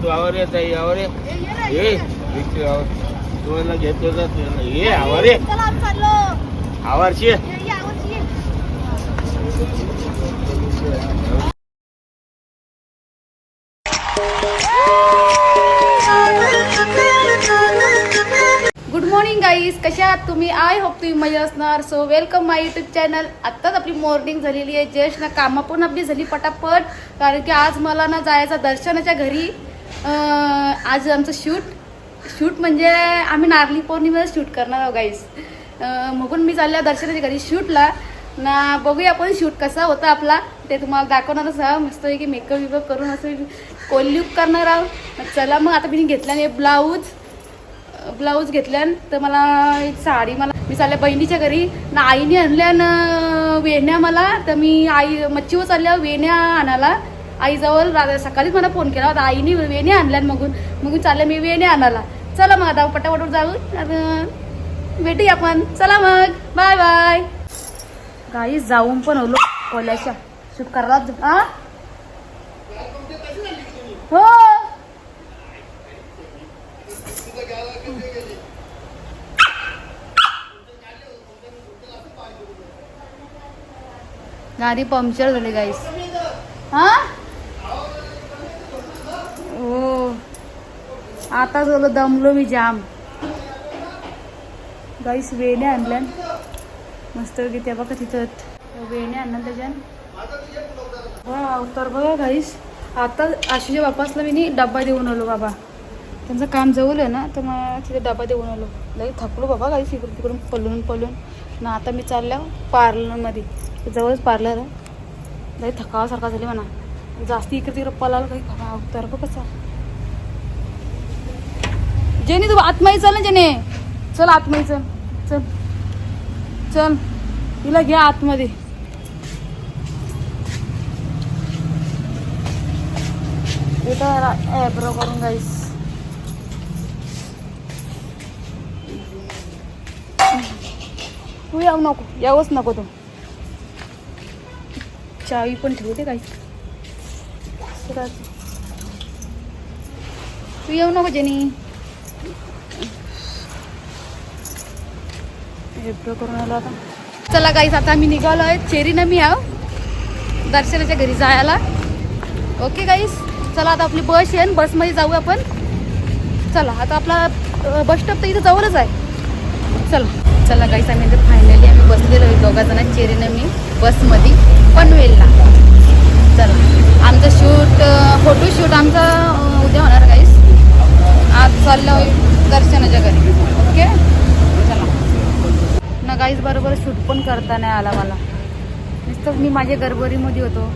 तू आवर आहे आवर ये. ये इकडे आवर. तुम्हाला घेतो ना तुला ये आवर ये. चला आम्ही चाललो. आवारशी. गुड मॉर्निंग गाईज कशा आहात तुम्ही? आय होप तुम्ही मजा असणार. So welcome my YouTube channel आत्ताच आपली मॉर्निंग झालेली आहे. जस्ट ना कामं पण आपली झाली पटापट. कारण की आज मला ना जायचं दर्शनाच्या घरी. आज आमचं शूट शूट म्हणजे आम्ही नारली पौर्णिमेला शूट करणार आहोत गाईज म्हणून मी चालल्या दर्शनाच्या घरी शूटला. ना बघूया आपण शूट कसा होता आपला. ते तुम्हाला दाखवणारच हा मस्त की मेकअप विकअप करून असं कोल्यूप करणार आहोत. चला मग आता मी घेतल्याने ब्लाऊज ब्लाऊज घेतल्यान तर मला एक साडी मला मी चालल्या बहिणीच्या घरी. ना आईने आणल्या ना वेण्या मला. तर मी आई मच्छीवर चालल्या वेण्या आणायला. आईजवळ राजा सकाळीच मला फोन केला होता आईने वेणी आणल्या मगून मग चालले मी वेणी आणायला. चला मग आता पटापटवर जाऊ अं, भेटूया आपण. चला मग. Bye bye. गाई जाऊन पण होलो कोल्याच्या शूट करायला हा. हो गाडी पंक्चर झाली गाईस. हा आता झालं दमलो मी जाम. गाईस वेण्या आणल्या. मस्त की त्या बघा तिथं. वेण्या आणल्या त्याच्यान. वा तर बघा गाईस आता आशूच्या बापासला मी डब्बा देऊन आलो बाबा. त्यांचं काम जवळ आहे ना तर मग तिथे डबा देऊन आलो. लई थकलो बाबा गाईस इकडून तिकडून पलून पलून ना आता मी चालल्या पार्लरमध्ये. जवळच पार्लर आहे. लई थकावासारखा झाली म्हणा. जास्ती इकडे तिकडे पलाल काही बाबा तर बघ कसा जेने तू आतमाई चल ना जेने. चल आतमाई चल. चल. चल. तिला घ्या आतमध्ये. ॲब्रो करून गाईस. तू येऊ नको. यावंच नको तू. चावी पण ठेवते काही तू येऊ नको जेनी. करून आलो आता. चला गाईस आता आम्ही निघालो आहे. चेरीनं मी आहो. दर्शनाच्या घरी जायला. ओके गाईस चला आता आपली बस येईन. बसमध्ये जाऊ आपण. चला आता आपला बस स्टॉप तर इथं जवळच आहे. चला. चला गाईस आम्ही इथे फायनली आम्ही बसलेलो आहे. दोघा जण चेरीनं मी बसमध्ये पनवेलला. चला. आमचं शूट फोटो शूट आमचा उद्या होणार गाईस आज चाललो दर्शनाच्या घरी ओके चला ना गाईस बरोबर शूट पण करता नाही आला मला. नुसतं मी माझ्या गडबडीमध्ये होतो.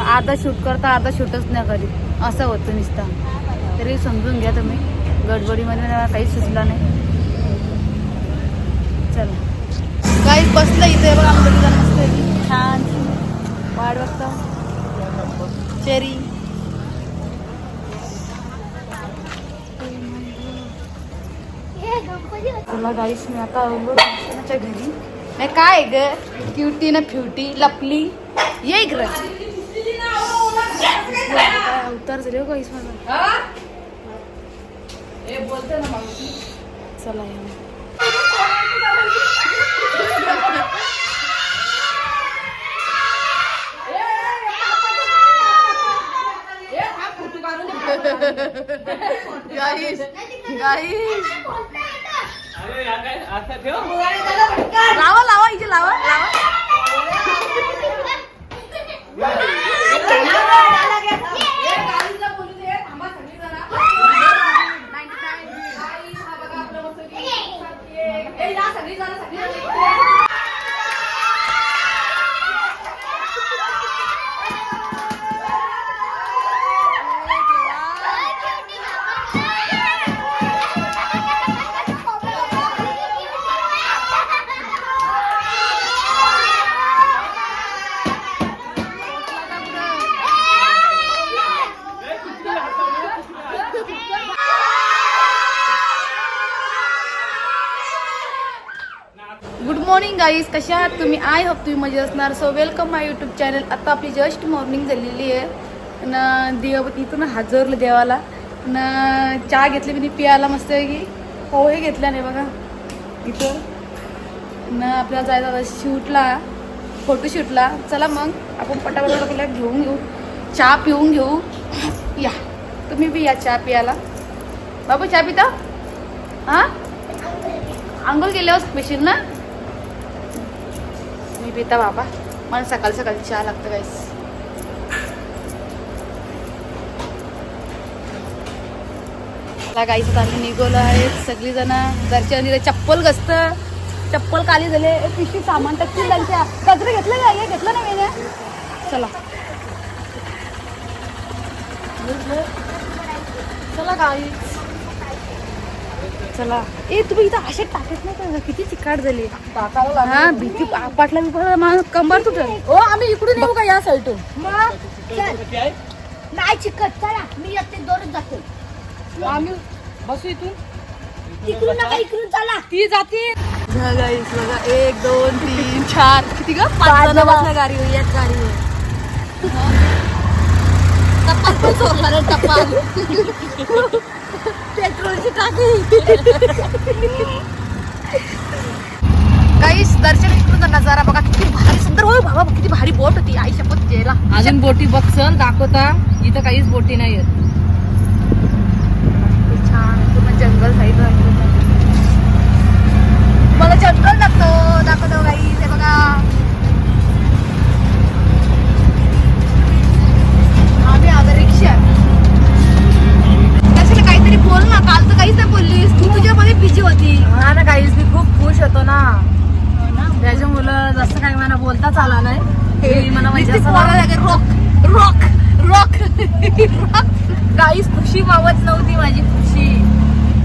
आधा शूट करता आधा शूटच नाही करी असं होतं नुसतं. तरी समजून घ्या तुम्ही. गडबडीमध्ये मला काहीच सुचला नाही. चला. काहीच बसलं इथे बघा आमचं ठिकाण मस्त छान. वाढ बघता. चेरी तुला गाईस मी आता आलो घरी. नाही काय ग? क्युटी ना फ्युटी लपली. ये इकडं. काय अवतार झाले हो गाईस चला गाईस गाईस. लावा लावा इथे लावा लावा. मॉर्निंग गाईज कशा आहात तुम्ही? आय होप तुम्ही मजे असणार. So welcome my YouTube channel आता आपली जस्ट मॉर्निंग झालेली आहे. ना देव इथून हजरलं देवाला. न चहा घेतली मी पियाला मस्त की पोहे घेतल्या नाही बघा. इथं. न आपल्याला जायचं आता शूटला फोटोशूटला चला मग आपण पटापट आपल्याला घेऊन घेऊ चहा पिऊन घेऊ. या. तुम्ही बी या चहा पियाला. बाबू चहा पिता? हां? आंघोळ केल्यावर स्पेशल ना? पिता बाबा मला सकाळ सकाळी चहा लागतं गाईस गाईचं आम्ही निघोलो आहे सगळी जण घरच्या चप्पल गस्त चप्पल काली झाले. पिशवी सामान टक्की त्यांच्या कचरे घेतलं का? हे घेतलं ना मी चला. चला गाई चला. ए तुम्ही इथं असे टाकत नाही का? किती चिकाट झाली. हा भीती पाटला मी कंबर तुटल. हो आम्ही इकडून येऊ का या साईडून? नाही चिकट. चला मी एकटे दोनच जातो. आम्ही बसू इथून. तिकडून नका इकडून चला. ती जाते. बघा. एक दोन तीन चार. किती ग? पाच जण जण. बसल्या गाडीवर एक गाडीवर टप्पा टप्पा. पेट्रोलची टाकी. काहीच दर्शन इकडूनचा नजारा बघा किती भारी सुंदर. होय बाबा किती भारी बोट होती. आई शपथ गेला अजून बोटी बघ दाखवता. इथं काहीच बोटी नाही आहेत मला नुसती असं पोरं लागे, रॉक रॉक रॉक काहीच खुशी मावत नव्हती माझी खुशी.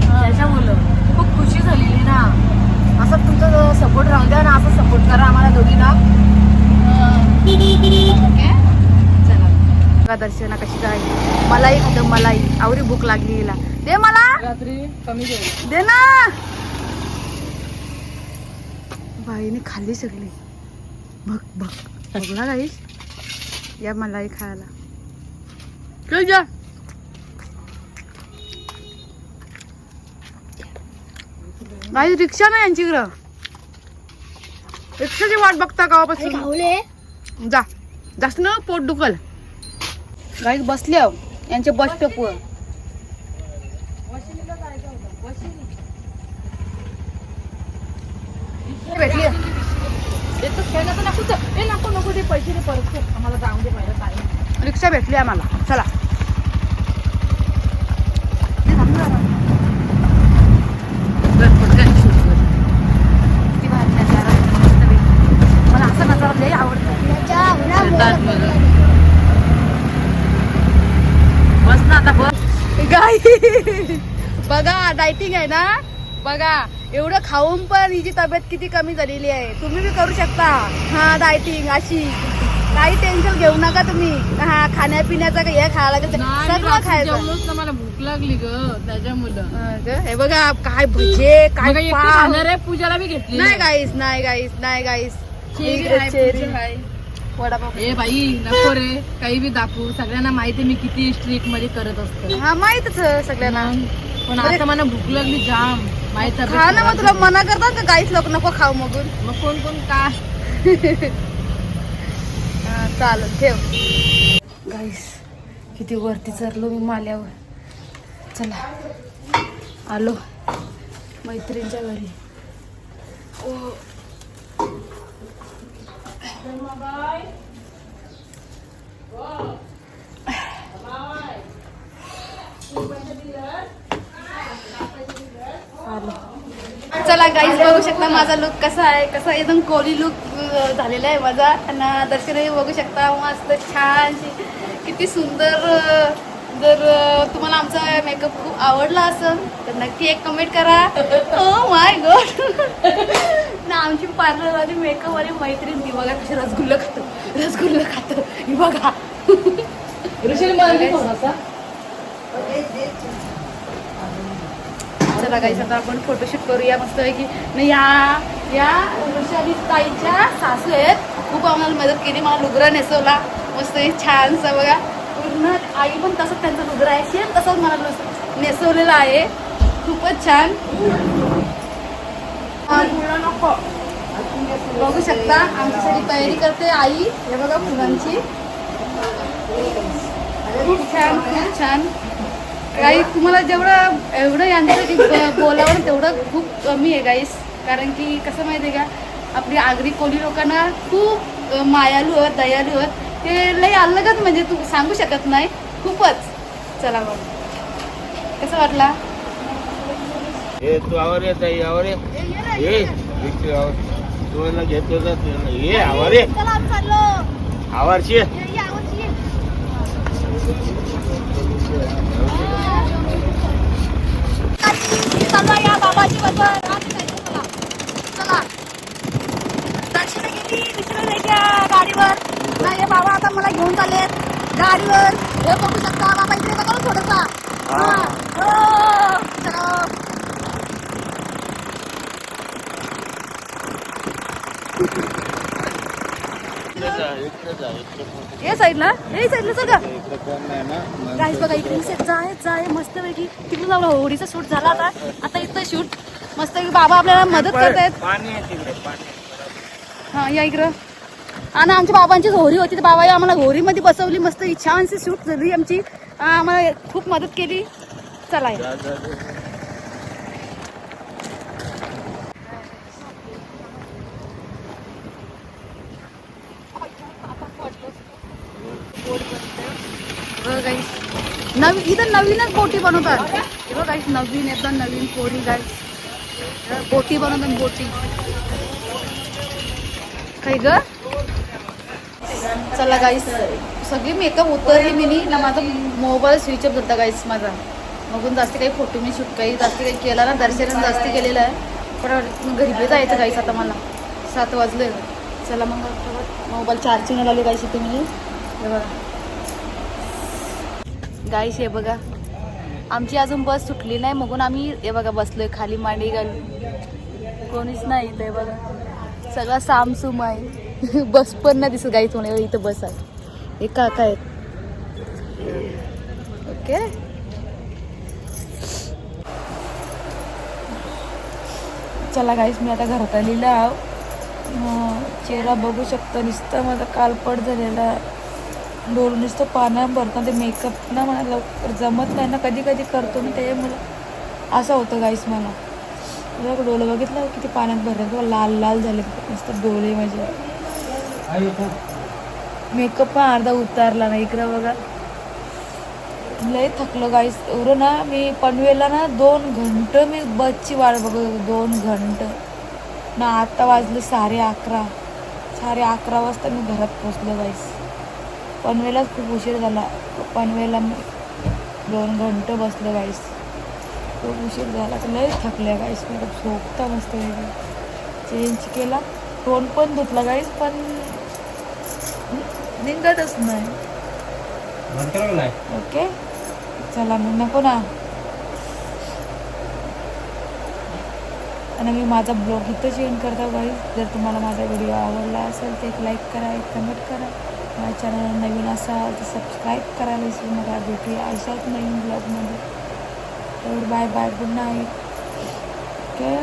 त्याच्या मुलं खूप खुशी झालेली ना. असं तुमचा सपोर्ट राहू द्या ना असं सपोर्ट करा आम्हाला दोघींना. चला. दर्शना कशी काय मलाही खातं मलाही आवरी भूक लागली हिला. दे मला. रात्री कमी दे ना. बाईने खाल्ली सगळी. बघ बघ. बघला काही या मलाही खायला. जा. बाई रिक्षा नाही यांच्याकडं रिक्षाची वाट बघता गावापासून जा. जास्त ना पोट दुखल. गाई बसल्या यांच्या बस स्टॉपवर भेटली. ते पैसे दे परत. आम्हाला जाऊन दे पाहिजे काय रिक्षा भेटली आम्हाला. चला. बघा डायटिंग आहे ना? बघा. एवढं खाऊन पण हिची तब्येत किती कमी झालेली आहे. तुम्ही बी करू शकता. हा डायटिंग अशी. काही टेन्शन घेऊ नका तुम्ही. हा खाण्यापिण्याचं काही हे खायला लागेल सगळं खायचं. मला भूक लागली ग त्याच्या मुलं. हा बघा काय भजे काय आहे पूजाला बी घेतली नाही गाईस नाही गाईस नाही गाईस. वडापाव. ए बाई नको रे. काही बी दाखवू. सगळ्यांना माहिती मी किती स्ट्रिकमध्ये करत असतो. हा माहितच सगळ्यांना. पण आता मला भूक लागली जाम. खा ना मग तुला मना करतात का गाईस लोक? नको खाऊ मगून. मग कोण कोण का? हा, चालेल ठेव. गाईस किती वरती चरलो मी माल्यावर. चला. आलो. मैत्रिणीच्या घरी. ओ. आलो चला गाईज बघू शकता माझा लुक कसा आहे. कसा एकदम कोली लुक झालेला आहे माझा. आणि दर्शनही बघू शकता. मस्त छान. किती सुंदर जर तुम्हाला आमचा मेकअप खूप आवडला असेल तर नक्की एक कमेंट करा. ओ माय गॉड ना आमची पार्लरवाली मेकअपवाली मैत्रीण ती बघा कशी रसगुल्ला खातो. रसगुल्ला खातो. ही बघा. चला आता आपण फोटोशूट करूया. मस्त की नाही या या वृषाली ताईच्या सासू आहेत. खूप आम्हाला मदत केली. मला लुगरा नेसवला. मस्त छानसा बघा. पूर्ण आई पण तसंच त्यांचा लुगरा आहे. सेम तसंच मला नेसवलेला आहे. खूपच छान. बघू शकता आमच्यासाठी तयारी करते आई. हे बघा फुलांची खूप छान खूप छान. काही तुम्हाला जेवढं एवढं यांच्यासाठी बोलावं तेवढं खूप कमी आहे गाईस कारण की कसं माहिती आहे का आपली आगरी कोली लोकांना खूप मायालू आहेत दयालू आहेत. ते लई अलगच म्हणजे तू सांगू शकत नाही. खूपच. चला मग. कसं वाटला? हे तू आवर आहे आवर ये. ये विक्री आवर. तुला घेतो ये आवर ये. आवारशी ये. या बाबाची बरोबर चला. गेली गाडीवर. नाही हे बाबा आता मला घेऊन चालले गाडीवर. हे बघू शकता बाबा इकडे बघा ना थोडंसा. हा. हो. चलो. हे साईडला? हे साईडला सगळं गाईस बघा इकडे जाय जाय मस्त पैकी तिकडे जाऊ होडीचा शूट झाला आता आता इथं शूट. मस्त बाबा आपल्याला मदत करतायत. पाणी आहे तिकडे पाणी. हा या इकडं. आणि आमच्या बाबांची होरी होती. तर बाबाई आम्हाला होरीमध्ये बसवली. मस्त छानशी शूट झाली आमची. आम्हाला खूप मदत केली. चला या. जा जा जा. बघा guys. नवी इथं नवीनच बोटी बनवतात. हे बघा नवीन एकदम नवीन पोरी गाईस बोटी बनवतात बोटी. काय ग? चला गाईस सगळी मेकअप उतरली मी ना माझा मोबाईल स्विच ऑफ होता गाईस माझा. बघून जास्त काही फोटो मी शूट काही जास्त काही केला ना दर्शन जास्त केलेलं आहे. पण घरी जायचं गाईस आता मला. सात वाजले. चला मग मोबाईल चार्जिंग लावली गाईस इथे मी. बघा. गाईस हे बघा. आमची अजून बस सुटली नाही मगून आम्ही हे बघा बसलोय खाली मांडी घालून कोणीच नाही इथे बघा. सगळा सामसूम आहे. बस पण नाही दिसत गाई म्हणे इथं बस आहे हे काका आहेत. ओके? चला गाईस मी आता घरात आलेलं आहो. चेहरा बघू शकतो नुसतं माझा कालपट झालेला. डोळ नुसतं पाण्या भरतं ते मेकअप ना मला लवकर जमत नाही ना कधी कधी करतो मी त्याच्यामुळं असं होतं गाईस मला. बघा डोळे बघितलं किती पाण्यात भरले किंवा लाल लाल झाले नुसतं डोळे माझे. मेकअप पण अर्धा उतारला नाही इकडं बघा. लय थकलो गाईस एवढं ना मी पनवेलला ना दोन घंट मी बसची वाट बघत होते दोन घंट. ना आता वाजले साडे अकरा. साडे अकरा वाजता मी घरात पोचलो गाईस पनवेलाच खूप उशीर झाला. पनवेला मी दोन घंट बसलो गाईस खूप उशीर झाला. तर लय थकल्या गाईस मी खूप झोपता मस्त वेगळं चेंज केला. तोंड पण धुतला गाईस पण निघतच नाही. ओके चला मग नको ना. आणि मी माझा ब्लॉग इथं चेंज करता गाईज जर तुम्हाला माझा व्हिडिओ आवडला असेल तर एक लाईक करा एक कमेंट करा. माझ्या चॅनल नवीन असाल तर सबस्क्राईब करायला विसरू नका. भेटूया अशाच नवीन ब्लॉगमध्ये तर bye bye good night okay